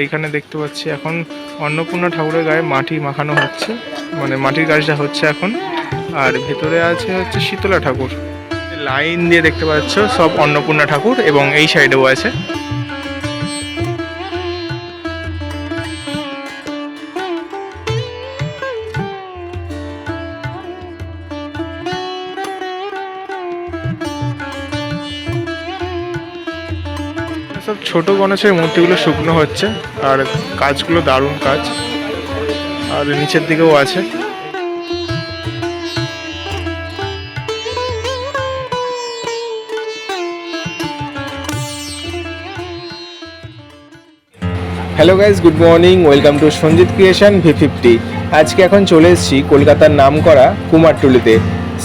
এইখানে দেখতে পাচ্ছি এখন অন্নপূর্ণা ঠাকুরের গায়ে মাটি মাখানো হচ্ছে। মানে মাটির গাছটা হচ্ছে এখন। আর ভেতরে আছে হচ্ছে শীতলা ঠাকুর। লাইন দিয়ে দেখতে পাচ্ছ সব অন্নপূর্ণা ঠাকুর এবং এই সাইডেও আছে। ছোট গণেশের মূর্তিগুলো শুকনো হচ্ছে, আর কাজগুলো দারুণ কাজ। আর নিচের দিকেও আছে। Hello guys good morning welcome to Sanjit creation V fifty আজকে এখন চলে এসেছি কলকাতার নাম করা কুমারটুলিতে।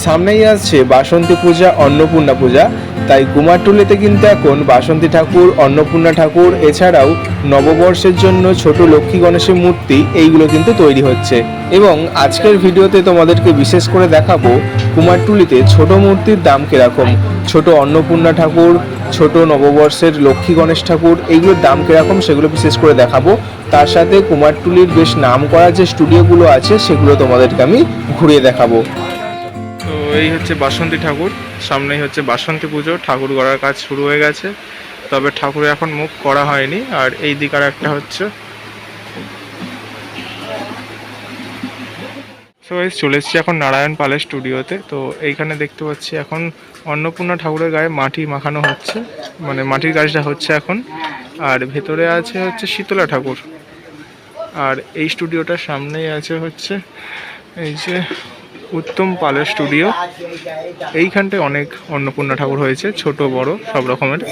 সামনেই আসছে বাসন্তী পূজা, অন্নপূর্ণা পূজা। তাই কুমারটুলিতে কিন্তু এখন বাসন্তী ঠাকুর, অন্নপূর্ণা ঠাকুর, এছাড়াও নববর্ষের জন্য ছোট লক্ষ্মী গণেশের মূর্তি, এইগুলো কিন্তু তৈরি হচ্ছে। এবং আজকের ভিডিওতে তোমাদেরকে বিশেষ করে দেখাবো কুমারটুলিতে ছোট মূর্তির দাম কীরকম? ছোট অন্নপূর্ণা ঠাকুর, ছোট নববর্ষের লক্ষ্মী গণেশ ঠাকুর, এইগুলোর দাম কীরকম সেগুলো বিশেষ করে দেখাবো। তার সাথে কুমারটুলির বেশ নাম করা যে স্টুডিওগুলো আছে, সেগুলো তোমাদেরকে আমি ঘুরিয়ে দেখাবো। এই হচ্ছে বাসন্তী ঠাকুর, সামনেই হচ্ছে বাসন্তী পুজো, ঠাকুর গড়ার কাজ শুরু হয়ে গেছে। তবে ঠাকুর এখন মুখ করা হয়নি, আর এই দিক আর একটা হচ্ছে। সো এই চলে এসেছি এখন নারায়ণ পালের স্টুডিওতে তো এইখানে দেখতে পাচ্ছি এখন অন্নপূর্ণা ঠাকুরের গায়ে মাটি মাখানো হচ্ছে মানে মাটির কাজটা হচ্ছে এখন। আর ভেতরে আছে হচ্ছে শীতলা ঠাকুর। আর এই স্টুডিওটার সামনেই আছে হচ্ছে এই যে উত্তম পালের স্টুডিও। এইখানটায় অনেক অন্নপূর্ণা ঠাকুর হয়েছে, ছোট, বড়, সব রকমের।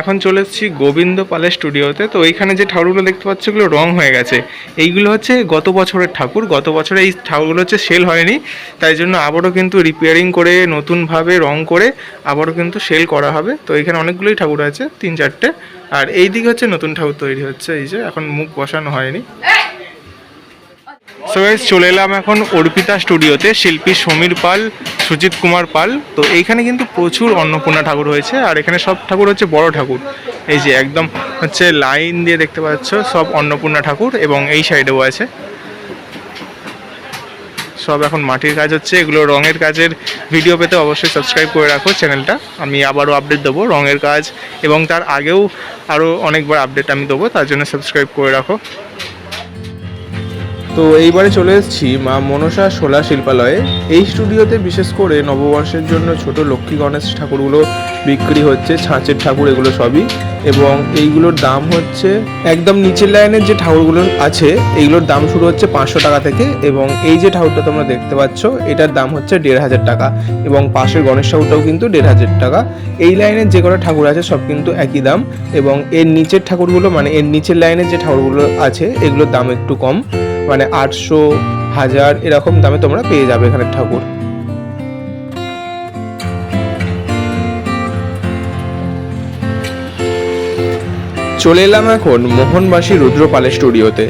এখন চলে এসেছি গোবিন্দ পালের স্টুডিওতে। তো এইখানে যে ঠাকুরগুলো দেখতে পাচ্ছ, এগুলো রং হয়ে গেছে। এইগুলো হচ্ছে গত বছরের ঠাকুর। গত বছরে এই ঠাকুরগুলো হচ্ছে সেল হয়নি। তাই জন্য আবারও কিন্তু রিপেয়ারিং করে, নতুনভাবে রং করে আবারও কিন্তু সেল করা হবে। তো এখানে অনেকগুলোই ঠাকুর আছে, তিন, চারটে। আর এই দিকে হচ্ছে নতুন ঠাকুর তৈরি হচ্ছে, এই যে এখন মুখ বসানো হয়নি। সো চলে এলাম এখন অর্পিতা স্টুডিওতে শিল্পী সমীর পাল, সুজিত কুমার পাল। তো এইখানে কিন্তু প্রচুর অন্নপূর্ণা ঠাকুর হয়েছে, আর এখানে সব ঠাকুর হচ্ছে বড় ঠাকুর। এই যে একদম হচ্ছে লাইন দিয়ে দেখতে পাচ্ছ, সব অন্নপূর্ণা ঠাকুর এবং এই সাইডেও আছে। সব এখন মাটির কাজ হচ্ছে, এগুলো রঙের কাজের ভিডিও পেতে অবশ্যই সাবস্ক্রাইব করে রাখো চ্যানেলটা আমি আবারও আপডেট দেবো রঙের কাজ এবং তার আগেও আরও অনেকবার আপডেট আমি দেবো, তার জন্য সাবস্ক্রাইব করে রাখো। তো এইবারে চলে এসেছি মা মনসা শোলা শিল্পালয়ে। এই স্টুডিওতে বিশেষ করে নববর্ষের জন্য ছোট লক্ষ্মী গণেশ ঠাকুরগুলো বিক্রি হচ্ছে, ছাঁচের ঠাকুর এগুলো সবই। এবং এইগুলোর দাম হচ্ছে একদম নিচের লাইনের যে ঠাকুরগুলো আছে, এইগুলোর দাম শুরু হচ্ছে পাঁচশো টাকা থেকে। এবং এই যে ঠাকুরটা তোমরা দেখতে পাচ্ছ, এটার দাম হচ্ছে দেড় হাজার টাকা। এবং পাশের গণেশ ঠাকুরটাও কিন্তু দেড় হাজার টাকা। এই লাইনের যে কটা ঠাকুর আছে, সব কিন্তু একই দাম। এবং এর নিচের ঠাকুরগুলো মানে এর নিচের লাইনের যে ঠাকুরগুলো আছে, এগুলোর দাম একটু কম। মানে আটশো হাজার এরকম দামে তোমরা পেয়ে যাবে এখানে ঠাকুর। চলে এলাম এখন মোহনবাসী রুদ্রপালের স্টুডিওতে।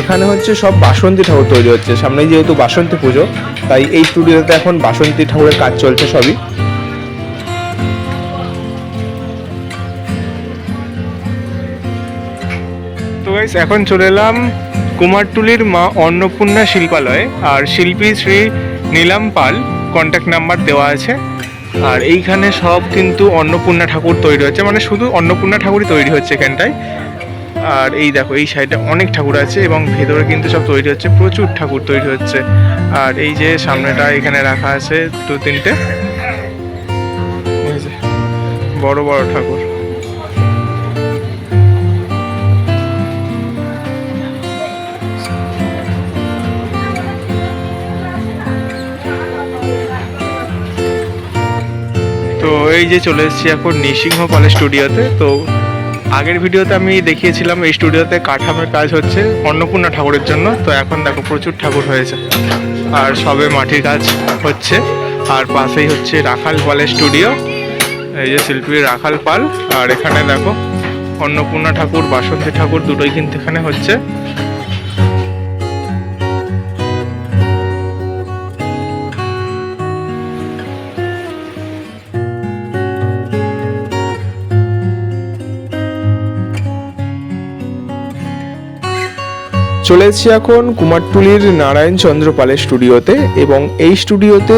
এখানে হচ্ছে সব বাসন্তী ঠাকুর তৈরি হচ্ছে। সামনে যেহেতু বাসন্তী পুজো, তাই এই স্টুডিওতে এখন বাসন্তী ঠাকুরের কাজ চলছে সবই। তো এখন চলে এলাম কুমারটুলির মা অন্নপূর্ণা শিল্পালয়ে আর শিল্পী শ্রী নীলাম পাল কন্ট্যাক্ট নাম্বার দেওয়া আছে। আর এইখানে সব কিন্তু অন্নপূর্ণা ঠাকুর তৈরি হচ্ছে মানে শুধু অন্নপূর্ণা ঠাকুরই তৈরি হচ্ছে এখানটায়। আর এই দেখো, এই সাইডে অনেক ঠাকুর আছে এবং ভেতরে কিন্তু সব তৈরি হচ্ছে, প্রচুর ঠাকুর তৈরি হচ্ছে। আর এই যে সামনেটা এখানে রাখা আছে দু তিনটে বড় বড় ঠাকুর। তো এই যে চলে এসেছি এখন নৃসিংহ পালের স্টুডিওতে। তো আগের ভিডিওতে আমি দেখিয়েছিলাম, এই স্টুডিওতে কাঠামের কাজ হচ্ছে অন্নপূর্ণা ঠাকুরের জন্য। তো এখন দেখো প্রচুর ঠাকুর হয়েছে। আর সবে মাটির কাজ হচ্ছে। আর পাশেই হচ্ছে রাখাল পালের স্টুডিও। এই যে শিল্পী রাখাল পাল। আর এখানে দেখো অন্নপূর্ণা ঠাকুর, বাসন্তী ঠাকুর দুটোই কিন্তু এখানে হচ্ছে। চলে এসেছি এখন কুমারটুলির নারায়ণ চন্দ্র পালের স্টুডিওতে এবং এই স্টুডিওতে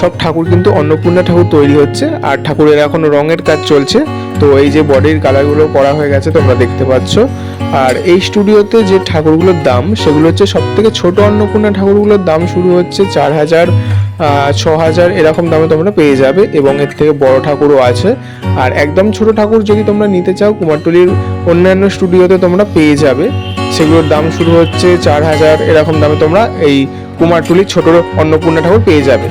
সব ঠাকুর কিন্তু অন্নপূর্ণা ঠাকুর তৈরি হচ্ছে আর ঠাকুরের এখন রঙের কাজ চলছে। তো এই যে বডির কালারগুলো করা হয়ে গেছে তোমরা দেখতে পাচ্ছ। আর এই স্টুডিওতে যে ঠাকুরগুলোর দাম, সেগুলো হচ্ছে সব থেকে ছোটো অন্নপূর্ণা ঠাকুরগুলোর দাম শুরু হচ্ছে চার হাজার ছ হাজার এরকম দামে তোমরা পেয়ে যাবে এবং এর থেকে বড় ঠাকুরও আছে। আর একদম ছোট ঠাকুর যদি তোমরা নিতে চাও, কুমারটুলির অন্যান্য স্টুডিওতে তোমরা পেয়ে যাবে। সেগুলোর দাম শুরু হচ্ছে চার হাজার, এরকম দামে তোমরা এই কুমারটুলির ছোট অন্নপূর্ণা ঠাকুর পেয়ে যাবে।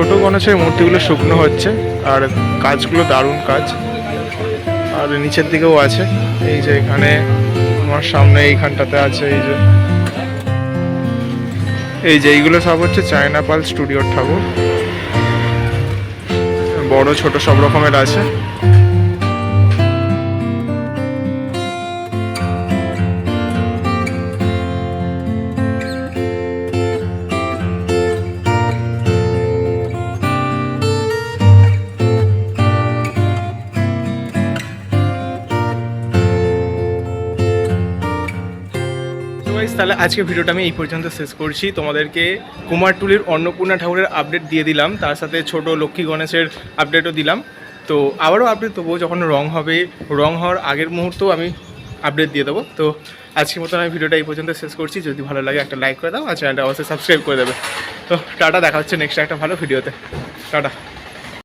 ছোট গণেশের মূর্তিগুলো শুকনো হচ্ছে, আর কাজগুলো দারুণ কাজ। আর নিচের দিকেও আছে, এই যে এখানে আমার সামনে এইখানটাতে আছে, এই যে। এই যে এইগুলো সব হচ্ছে চায়না পাল স্টুডিওর ঠাকুর। বড় ছোট সব রকমের আছে। তাহলে আজকে ভিডিওটা আমি এই পর্যন্ত শেষ করছি। তোমাদেরকে কুমারটুলির অন্নপূর্ণা ঠাকুরের আপডেট দিয়ে দিলাম, তার সাথে ছোট লক্ষ্মী গণেশের আপডেটও দিলাম। তো আবারও আপডেট দেবো যখন রং হবে, রং হওয়ার আগের মুহূর্তেও আমি আপডেট দিয়ে দেবো। তো আজকের মতন আমি ভিডিওটা এই পর্যন্ত শেষ করছি। যদি ভালো লাগে একটা লাইক করে দাও, আর চ্যানেলটা অবশ্যই সাবস্ক্রাইব করে দেবে। তো টাটা, দেখা হচ্ছে নেক্সট একটা ভালো ভিডিওতে। টাটা।